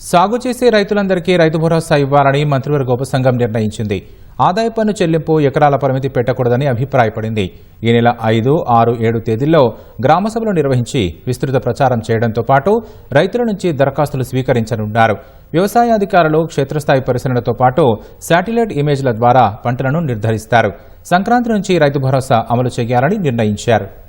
సాగు చేసే రైతులందరికీ రైతు భరోసా ఇవ్వాలని మంత్రివర్గ ఉపసంఘం నిర్ణయించింది. ఆదాయ పన్ను చెల్లింపు ఎకరాల పరిమితి పెట్టకూడదని అభిప్రాయపడింది. ఈ నెల ఐదు ఆరు ఏడు తేదీల్లో గ్రామసభలు నిర్వహించి విస్తృత ప్రచారం చేయడంతో పాటు రైతుల నుంచి దరఖాస్తులు స్వీకరించనున్నారు. వ్యవసాయ అధికారులు క్షేత్రస్థాయి పరిశీలనతో పాటు శాటిలైట్ ఇమేజ్ల ద్వారా పంటలను నిర్ధారిస్తారు. సంక్రాంతి నుంచి రైతు భరోసా అమలు చేయాలని నిర్ణయించారు.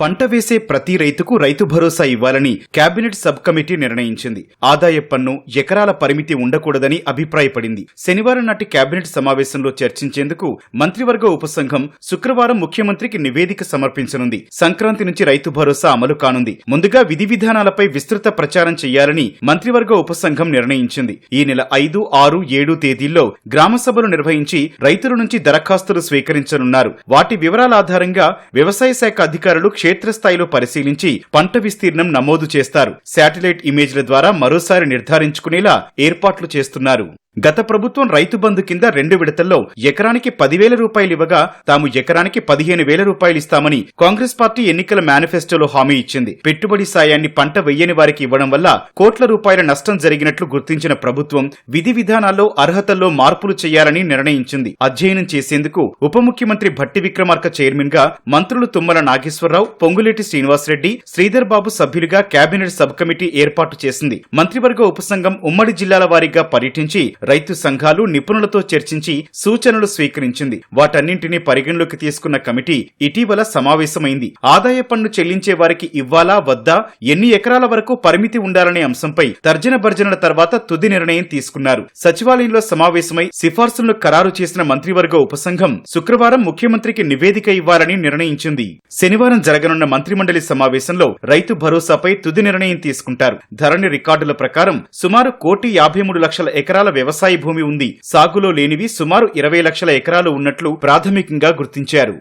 పంట వేసే ప్రతి రైతుకు రైతు భరోసా ఇవ్వాలని కేబినెట్ సబ్ కమిటీ నిర్ణయించింది. ఆదాయ పన్ను ఎకరాల పరిమితి ఉండకూడదని అభిప్రాయపడింది. శనివారం నాటి కేబినెట్ సమావేశంలో చర్చించేందుకు మంత్రివర్గ ఉపసంఘం శుక్రవారం ముఖ్యమంత్రికి నివేదిక సమర్పించనుంది. సంక్రాంతి నుంచి రైతు భరోసా అమలు కానుంది. ముందుగా విధి విధానాలపై విస్తృత ప్రచారం చేయాలని మంత్రివర్గ ఉపసంఘం నిర్ణయించింది. ఈ నెల ఐదు ఆరు ఏడు తేదీల్లో గ్రామ సభలు నిర్వహించి రైతుల నుంచి దరఖాస్తులు స్వీకరించనున్నారు. వాటి వివరాల ఆధారంగా వ్యవసాయ శాఖ అధికారులు క్షేత్రస్థాయిలో పరిశీలించి పంట విస్తీర్ణం నమోదు చేస్తారు. శాటిలైట్ ఇమేజ్ల ద్వారా మరోసారి నిర్ధారించుకునేలా ఏర్పాట్లు చేస్తున్నారు. గత ప్రభుత్వం రైతు బంధు కింద రెండు విడతల్లో ఎకరానికి పదివేల రూపాయలు ఇవ్వగా తాము ఎకరానికి పదిహేను వేల రూపాయలు ఇస్తామని కాంగ్రెస్ పార్టీ ఎన్నికల మేనిఫెస్టోలో హామీ ఇచ్చింది. పెట్టుబడి సాయాన్ని పంట వెయ్యని వారికి ఇవ్వడం వల్ల కోట్ల రూపాయల నష్టం జరిగినట్లు గుర్తించిన ప్రభుత్వం విధి విధానాల్లో అర్హతల్లో మార్పులు చేయాలని నిర్ణయించింది. అధ్యయనం చేసేందుకు ఉప ముఖ్యమంత్రి భట్టి విక్రమార్క చైర్మన్గా మంత్రులు తుమ్మల నాగేశ్వరరావు పొంగులేటి శ్రీనివాసరెడ్డి శ్రీధర్ బాబు సభ్యులుగా కేబినెట్ సబ్ కమిటీ ఏర్పాటు చేసింది. మంత్రివర్గ ఉపసంఘం ఉమ్మడి జిల్లాల వారీగా పర్యటించి రైతు సంఘాలు నిపుణులతో చర్చించి సూచనలు స్వీకరించింది. వాటన్నింటినీ పరిగణలోకి తీసుకున్న కమిటీ ఇటీవల సమావేశమైంది. ఆదాయ పన్ను చెల్లించే వారికి ఇవ్వాలా వద్దా ఎన్ని ఎకరాల వరకు పరిమితి ఉండాలనే అంశంపై తర్జన భర్జనల తర్వాత తుది నిర్ణయం తీసుకున్నారు. సచివాలయంలో సమావేశమై సిఫార్సులను ఖరారు చేసిన మంత్రివర్గ ఉపసంఘం శుక్రవారం ముఖ్యమంత్రికి నివేదిక ఇవ్వాలని నిర్ణయించింది. శనివారం జరగనున్న మంత్రిమండలి సమావేశంలో రైతు భరోసాపై తుది నిర్ణయం తీసుకుంటారు. ధరణి రికార్డుల ప్రకారం సుమారు కోటి యాభై మూడు లక్షల ఎకరాల వ్యవసాయ భూమి ఉంది. సాగులో లేనివి సుమారు ఇరవై లక్షల ఎకరాలు ఉన్నట్లు ప్రాథమికంగా గుర్తించారు.